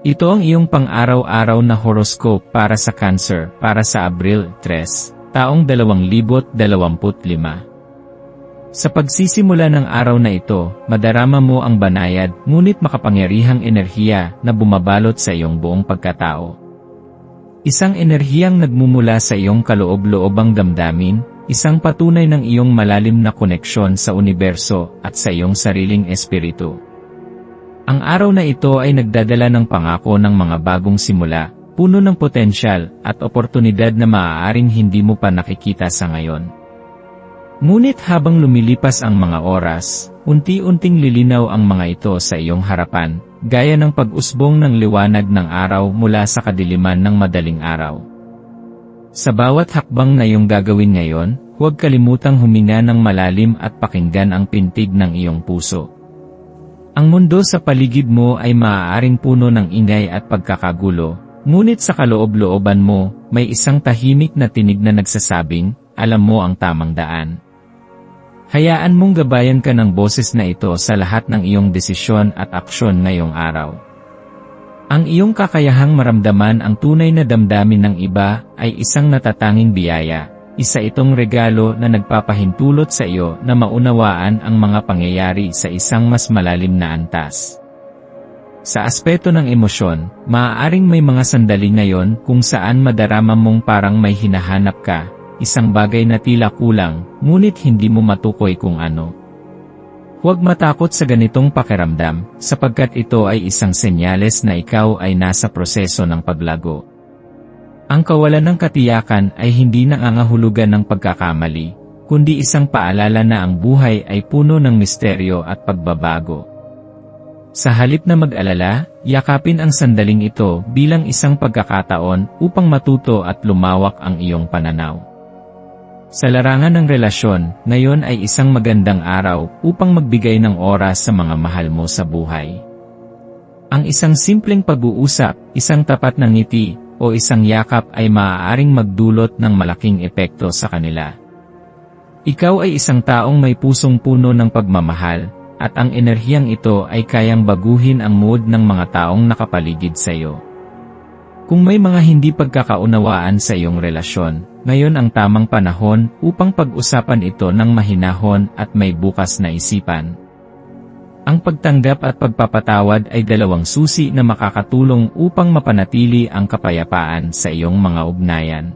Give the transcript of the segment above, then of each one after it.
Ito ang iyong pang-araw-araw na horoscope para sa Cancer para sa Abril 3, taong 2025. Sa pagsisimula ng araw na ito, madarama mo ang banayad ngunit makapangyarihang enerhiya na bumabalot sa iyong buong pagkatao. Isang enerhiyang nagmumula sa iyong kaloob-loobang damdamin, isang patunay ng iyong malalim na koneksyon sa universo at sa iyong sariling espiritu. Ang araw na ito ay nagdadala ng pangako ng mga bagong simula, puno ng potensyal at oportunidad na maaaring hindi mo pa nakikita sa ngayon. Ngunit habang lumilipas ang mga oras, unti-unting lilinaw ang mga ito sa iyong harapan, gaya ng pag-usbong ng liwanag ng araw mula sa kadiliman ng madaling araw. Sa bawat hakbang na iyong gagawin ngayon, huwag kalimutang huminga ng malalim at pakinggan ang pintig ng iyong puso. Ang mundo sa paligid mo ay maaaring puno ng ingay at pagkakagulo, ngunit sa kaloob-looban mo, may isang tahimik na tinig na nagsasabing, alam mo ang tamang daan. Hayaan mong gabayan ka ng boses na ito sa lahat ng iyong desisyon at aksyon ngayong araw. Ang iyong kakayahang maramdaman ang tunay na damdamin ng iba ay isang natatanging biyaya, isa itong regalo na nagpapahintulot sa iyo na maunawaan ang mga pangyayari sa isang mas malalim na antas. Sa aspeto ng emosyon, maaaring may mga sandali ngayon kung saan madarama mong parang may hinahanap ka, isang bagay na tila kulang, ngunit hindi mo matukoy kung ano. Huwag matakot sa ganitong pakiramdam, sapagkat ito ay isang senyales na ikaw ay nasa proseso ng paglago. Ang kawalan ng katiyakan ay hindi nangangahulugan ng pagkakamali, kundi isang paalala na ang buhay ay puno ng misteryo at pagbabago. Sa halip na mag-alala, yakapin ang sandaling ito bilang isang pagkakataon upang matuto at lumawak ang iyong pananaw. Sa larangan ng relasyon, ngayon ay isang magandang araw upang magbigay ng oras sa mga mahal mo sa buhay. Ang isang simpleng pag-uusap, isang tapat na ngiti, o isang yakap ay maaaring magdulot ng malaking epekto sa kanila. Ikaw ay isang taong may pusong puno ng pagmamahal, at ang enerhiyang ito ay kayang baguhin ang mood ng mga taong nakapaligid sa iyo. Kung may mga hindi pagkakaunawaan sa iyong relasyon, ngayon ang tamang panahon upang pag-usapan ito ng mahinahon at may bukas na isipan. Ang pagtanggap at pagpapatawad ay dalawang susi na makakatulong upang mapanatili ang kapayapaan sa iyong mga ugnayan.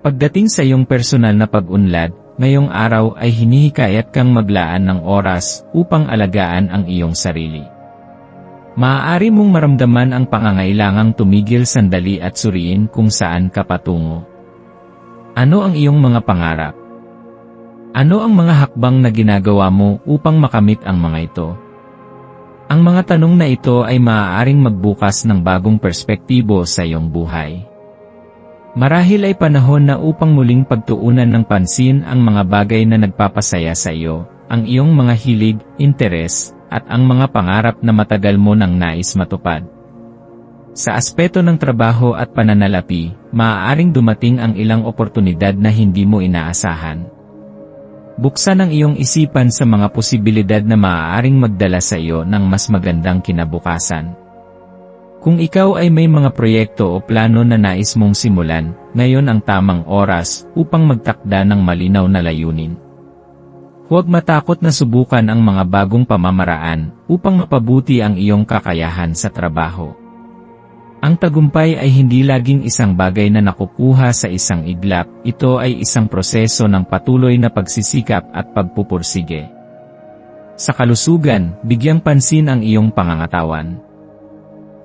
Pagdating sa iyong personal na pag-unlad, ngayong araw ay hinihikayat kang maglaan ng oras upang alagaan ang iyong sarili. Maaari mong maramdaman ang pangangailangang tumigil sandali at suriin kung saan ka patungo. Ano ang iyong mga pangarap? Ano ang mga hakbang na ginagawa mo upang makamit ang mga ito? Ang mga tanong na ito ay maaaring magbukas ng bagong perspektibo sa iyong buhay. Marahil ay panahon na upang muling pagtuunan ng pansin ang mga bagay na nagpapasaya sa iyo, ang iyong mga hilig, interes, at ang mga pangarap na matagal mo nang nais matupad. Sa aspeto ng trabaho at pananalapi, maaaring dumating ang ilang oportunidad na hindi mo inaasahan. Buksan ang iyong isipan sa mga posibilidad na maaaring magdala sa iyo ng mas magandang kinabukasan. Kung ikaw ay may mga proyekto o plano na nais mong simulan, ngayon ang tamang oras upang magtakda ng malinaw na layunin. Huwag matakot na subukan ang mga bagong pamamaraan upang mapabuti ang iyong kakayahan sa trabaho. Ang tagumpay ay hindi laging isang bagay na nakukuha sa isang iglap, ito ay isang proseso ng patuloy na pagsisikap at pagpupursige. Sa kalusugan, bigyang pansin ang iyong pangangatawan.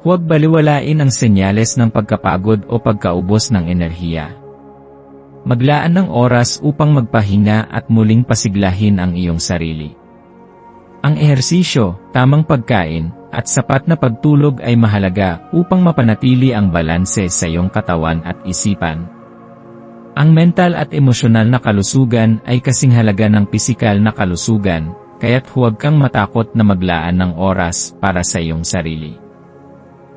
Huwag baliwalain ang senyales ng pagkapagod o pagkaubos ng enerhiya. Maglaan ng oras upang magpahinga at muling pasiglahin ang iyong sarili. Ang ehersisyo, tamang pagkain, at sapat na pagtulog ay mahalaga upang mapanatili ang balanse sa iyong katawan at isipan. Ang mental at emosyonal na kalusugan ay kasing halaga ng pisikal na kalusugan, kaya't huwag kang matakot na maglaan ng oras para sa iyong sarili.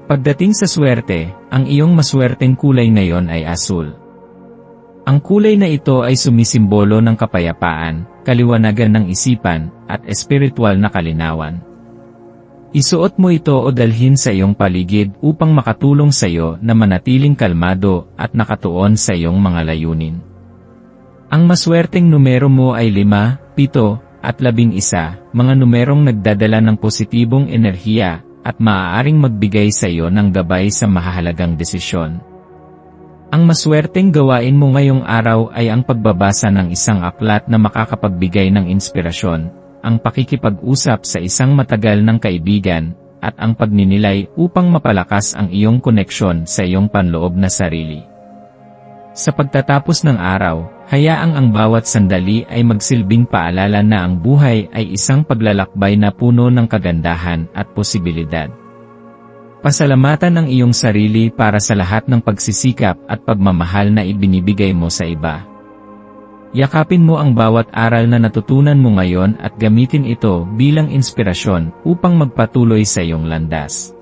Pagdating sa swerte, ang iyong maswerteng kulay ngayon ay asul. Ang kulay na ito ay sumisimbolo ng kapayapaan, kaliwanagan ng isipan, at espiritual na kalinawan. Isuot mo ito o dalhin sa iyong paligid upang makatulong sa iyo na manatiling kalmado at nakatuon sa iyong mga layunin. Ang maswerteng numero mo ay 5, 7, at 11, mga numerong nagdadala ng positibong enerhiya at maaaring magbigay sa iyo ng gabay sa mahahalagang desisyon. Ang maswerteng gawain mo ngayong araw ay ang pagbabasa ng isang aklat na makakapagbigay ng inspirasyon, ang pakikipag-usap sa isang matagal ng kaibigan, at ang pagninilay upang mapalakas ang iyong koneksyon sa iyong panloob na sarili. Sa pagtatapos ng araw, hayaang ang bawat sandali ay magsilbing paalala na ang buhay ay isang paglalakbay na puno ng kagandahan at posibilidad. Pasalamatan ang iyong sarili para sa lahat ng pagsisikap at pagmamahal na ibinibigay mo sa iba. Yakapin mo ang bawat aral na natutunan mo ngayon at gamitin ito bilang inspirasyon upang magpatuloy sa iyong landas.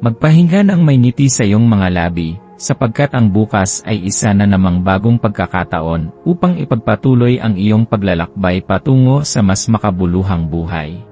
Magpahinga ng may ngiti sa iyong mga labi, sapagkat ang bukas ay isa na namang bagong pagkakataon upang ipagpatuloy ang iyong paglalakbay patungo sa mas makabuluhang buhay.